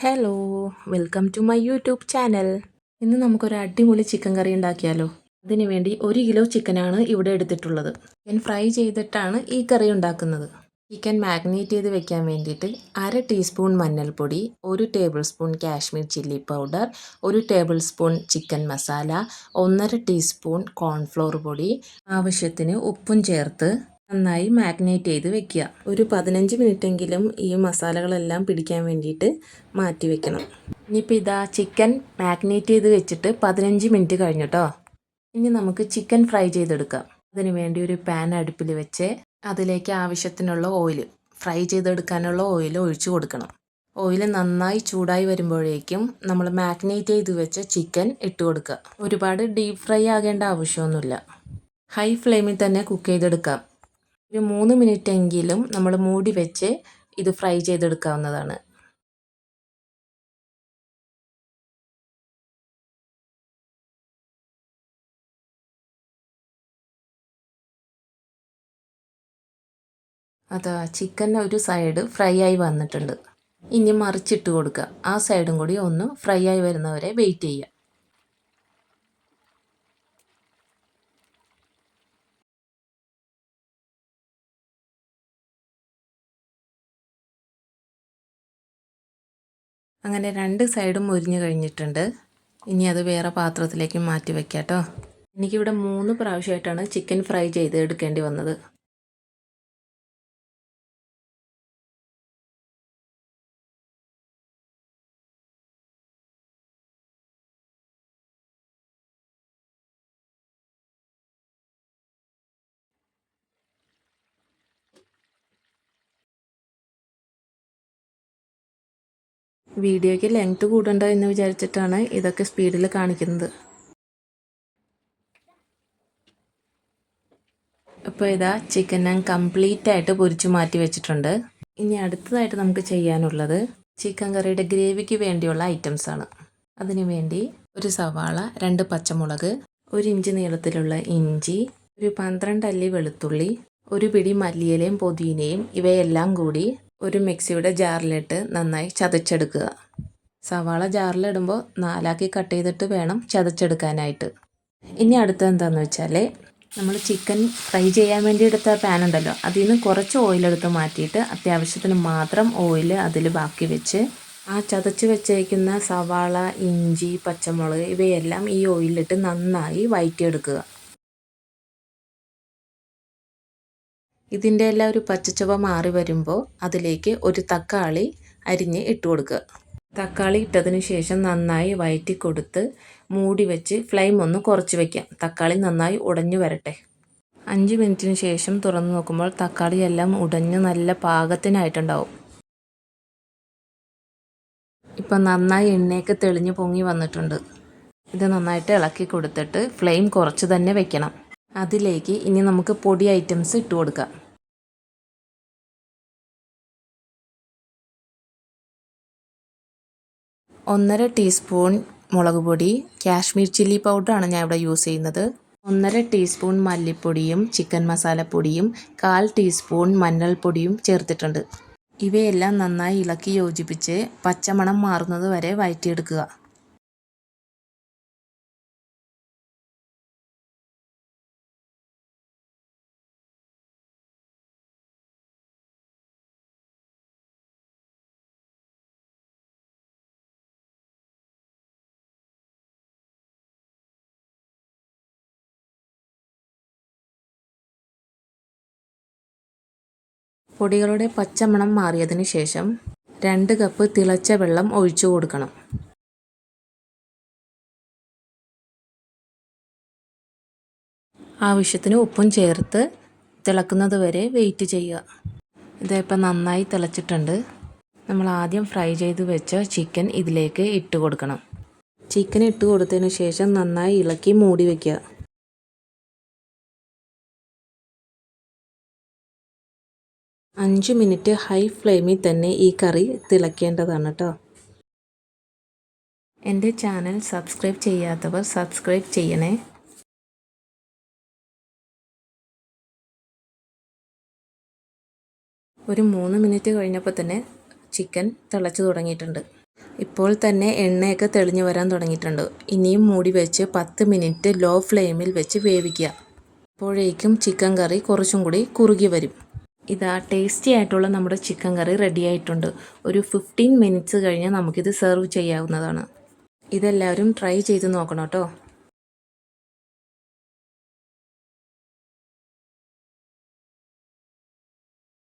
Hello welcome to my YouTube channel ഇന്ന് നമുക്കൊരു അടിപൊളി ചിക്കൻ കറി ഉണ്ടാക്കിയാലോ? അതിനു വേണ്ടി ഒരു കിലോ ചിക്കനാണ് ഇവിടെ എടുത്തിട്ടുള്ളത്. ചിക്കൻ ഫ്രൈ ചെയ്തിട്ടാണ് ഈ കറി ഉണ്ടാക്കുന്നത്. ചിക്കൻ മാഗ്നേറ്റ് ചെയ്ത് വെക്കാൻ വേണ്ടിയിട്ട് അര ടീസ്പൂൺ മഞ്ഞൾപ്പൊടി ഒരു tablespoon Kashmir chilli powder ഒരു ടേബിൾ സ്പൂൺ ചിക്കൻ മസാല ഒന്നര ടീസ്പൂൺ കോൺഫ്ലോർ പൊടി ആവശ്യത്തിന് ഉപ്പും ചേർത്ത് നന്നായി മാഗ്നേറ്റ് ചെയ്ത് വെക്കുക. ഒരു പതിനഞ്ച് മിനിറ്റെങ്കിലും ഈ മസാലകളെല്ലാം പിടിക്കാൻ വേണ്ടിയിട്ട് മാറ്റി വെക്കണം. ഇനിയിപ്പോൾ ഇതാ ചിക്കൻ മാഗ്നേറ്റ് ചെയ്ത് വെച്ചിട്ട് പതിനഞ്ച് മിനിറ്റ് കഴിഞ്ഞു കേട്ടോ ഇനി നമുക്ക് ചിക്കൻ ഫ്രൈ ചെയ്തെടുക്കാം. അതിന് വേണ്ടി ഒരു പാൻ അടുപ്പിൽ വെച്ച് അതിലേക്ക് ആവശ്യത്തിനുള്ള ഓയിൽ ഫ്രൈ ചെയ്തെടുക്കാനുള്ള ഓയിൽ ഒഴിച്ചു കൊടുക്കണം. ഓയിൽ നന്നായി ചൂടായി വരുമ്പോഴേക്കും നമ്മൾ മാഗ്നേറ്റ് ചെയ്ത് വെച്ച ചിക്കൻ ഇട്ട് കൊടുക്കുക. ഒരുപാട് ഡീപ്പ് ഫ്രൈ ആകേണ്ട ആവശ്യമൊന്നുമില്ല. ഹൈ ഫ്ലെയിമിൽ തന്നെ കുക്ക് ചെയ്തെടുക്കാം. ഒരു മൂന്ന് മിനിറ്റ് എങ്കിലും നമ്മൾ മൂടി വെച്ച് ഇത് ഫ്രൈ ചെയ്തെടുക്കാവുന്നതാണ്. അതാ ചിക്കൻ ഒരു സൈഡ് ഫ്രൈ ആയി വന്നിട്ടുണ്ട്. ഇനി മറിച്ചിട്ട് കൊടുക്കുക ആ സൈഡും കൂടി ഒന്ന് ഫ്രൈ ആയി വരുന്നവരെ വെയിറ്റ് ചെയ്യുക. അങ്ങനെ രണ്ട് സൈഡും മുരിഞ്ഞ് കഴിഞ്ഞിട്ടുണ്ട്. ഇനി അത് വേറെ പാത്രത്തിലേക്ക് മാറ്റി വെക്കാം കേട്ടോ എനിക്കിവിടെ മൂന്ന് പ്രാവശ്യമായിട്ടാണ് ചിക്കൻ ഫ്രൈ ചെയ്ത് എടുക്കേണ്ടി വന്നത്. വീഡിയോയ്ക്ക് ലെങ്ത് കൂടണ്ട എന്ന് വിചാരിച്ചിട്ടാണ് ഇതൊക്കെ സ്പീഡിൽ കാണിക്കുന്നത്. അപ്പോൾ ഇതാ ചിക്കൻ ഞാൻ കംപ്ലീറ്റ് ആയിട്ട് പൊരിച്ചു മാറ്റി വെച്ചിട്ടുണ്ട്. ഇനി അടുത്തതായിട്ട് നമുക്ക് ചെയ്യാനുള്ളത് ചിക്കൻ കറിയുടെ ഗ്രേവിക്ക് വേണ്ടിയുള്ള ഐറ്റംസ് ആണ്. അതിനു വേണ്ടി ഒരു സവാള രണ്ട് പച്ചമുളക് ഒരു ഇഞ്ച് നീളത്തിലുള്ള ഇഞ്ചി ഒരു പന്ത്രണ്ട് അല്ലി വെളുത്തുള്ളി ഒരു പിടി മല്ലിയിലയും പുതിനയും ഇവയെല്ലാം കൂടി ഒരു മിക്സിയുടെ ജാറിലിട്ട് നന്നായി ചതച്ചെടുക്കുക. സവാള ജാറിലിടുമ്പോൾ നാലാക്കി കട്ട് ചെയ്തിട്ട് വേണം ചതച്ചെടുക്കാനായിട്ട്. ഇനി അടുത്ത എന്താണെന്ന് വെച്ചാൽ നമ്മൾ ചിക്കൻ ഫ്രൈ ചെയ്യാൻ വേണ്ടി എടുത്ത പാൻ ഉണ്ടല്ലോ അതിൽ നിന്ന് കുറച്ച് ഓയിലെടുത്ത് മാറ്റിയിട്ട് അത്യാവശ്യത്തിന് മാത്രം ഓയിൽ അതിൽ ബാക്കി വെച്ച് ആ ചതച്ച് വെച്ചേക്കുന്ന സവാള ഇഞ്ചി പച്ചമുളക് ഇവയെല്ലാം ഈ ഓയിലിട്ട് നന്നായി വഴറ്റിയെടുക്കുക ഇതിന്റെ എല്ലാം ഒരു പച്ചച്ചുവ മാറി വരുമ്പോൾ അതിലേക്ക് ഒരു തക്കാളി അരിഞ്ഞ് ഇട്ട് കൊടുക്കുക. തക്കാളി ഇട്ടതിന് ശേഷം നന്നായി വയറ്റി കൊടുത്ത് മൂടി വെച്ച് ഫ്ലെയിം ഒന്ന് കുറച്ച് വയ്ക്കാം തക്കാളി നന്നായി ഉടഞ്ഞു വരട്ടെ. അഞ്ച് മിനിറ്റിന് ശേഷം തുറന്നു നോക്കുമ്പോൾ തക്കാളി എല്ലാം ഉടഞ്ഞ് നല്ല പാകത്തിനായിട്ടുണ്ടാവും. ഇപ്പം നന്നായി എണ്ണയൊക്കെ തെളിഞ്ഞ് പൊങ്ങി വന്നിട്ടുണ്ട്. ഇത് നന്നായിട്ട് ഇളക്കി കൊടുത്തിട്ട് ഫ്ലെയിം കുറച്ച് തന്നെ വെക്കണം. അതിലേക്ക് ഇനി നമുക്ക് പൊടി ഐറ്റംസ് ഇട്ട് കൊടുക്കാം. ഒന്നര ടീസ്പൂൺ മുളക് പൊടി കാശ്മീർ ചില്ലി പൗഡറാണ് ഞാൻ ഇവിടെ യൂസ് ചെയ്യുന്നത്. ഒന്നര ടീസ്പൂൺ മല്ലിപ്പൊടിയും ചിക്കൻ മസാലപ്പൊടിയും കാൽ ടീസ്പൂൺ മഞ്ഞൾപ്പൊടിയും ചേർത്തിട്ടുണ്ട്. ഇവയെല്ലാം നന്നായി ഇളക്കി യോജിപ്പിച്ച് പച്ചമണം മാറുന്നത് വരെ വഴറ്റിയെടുക്കുക. പൊടികളുടെ പച്ചമണം മാറിയതിന് ശേഷം രണ്ട് കപ്പ് തിളച്ച വെള്ളം ഒഴിച്ചു കൊടുക്കണം. ആവശ്യത്തിന് ഉപ്പും ചേർത്ത് തിളക്കുന്നത് വരെ വെയിറ്റ് ചെയ്യുക. ഇതിപ്പോൾ നന്നായി തിളച്ചിട്ടുണ്ട്. നമ്മൾ ആദ്യം ഫ്രൈ ചെയ്ത് വെച്ച ചിക്കൻ ഇതിലേക്ക് ഇട്ട് കൊടുക്കണം. ചിക്കൻ ഇട്ട് കൊടുത്തതിന് ശേഷം നന്നായി ഇളക്കി മൂടി വയ്ക്കുക അഞ്ച് മിനിറ്റ് ഹൈ ഫ്ലെയിമിൽ തന്നെ ഈ കറി തിളയ്ക്കേണ്ടതാണ് കേട്ടോ എന്റെ ചാനൽ സബ്സ്ക്രൈബ് ചെയ്യാത്തവർ സബ്സ്ക്രൈബ് ചെയ്യണേ. ഒരു മൂന്ന് മിനിറ്റ് കഴിഞ്ഞപ്പോൾ തന്നെ ചിക്കൻ തിളച്ച് തുടങ്ങിയിട്ടുണ്ട്. ഇപ്പോൾ തന്നെ എണ്ണയൊക്കെ തെളിഞ്ഞു വരാൻ തുടങ്ങിയിട്ടുണ്ട്. ഇനിയും മൂടി വെച്ച് പത്ത് മിനിറ്റ് ലോ ഫ്ലെയിമിൽ വെച്ച് വേവിക്കുക. അപ്പോഴേക്കും ചിക്കൻ കറി കുറച്ചും കൂടി കുറുകി വരും. ഇതാ ടേസ്റ്റി ആയിട്ടുള്ള നമ്മുടെ ചിക്കൻ കറി റെഡി ആയിട്ടുണ്ട്. ഒരു ഫിഫ്റ്റീൻ മിനിറ്റ്സ് കഴിഞ്ഞാൽ നമുക്കിത് സെർവ് ചെയ്യാവുന്നതാണ്. ഇതെല്ലാവരും ട്രൈ ചെയ്ത് നോക്കണം കേട്ടോ.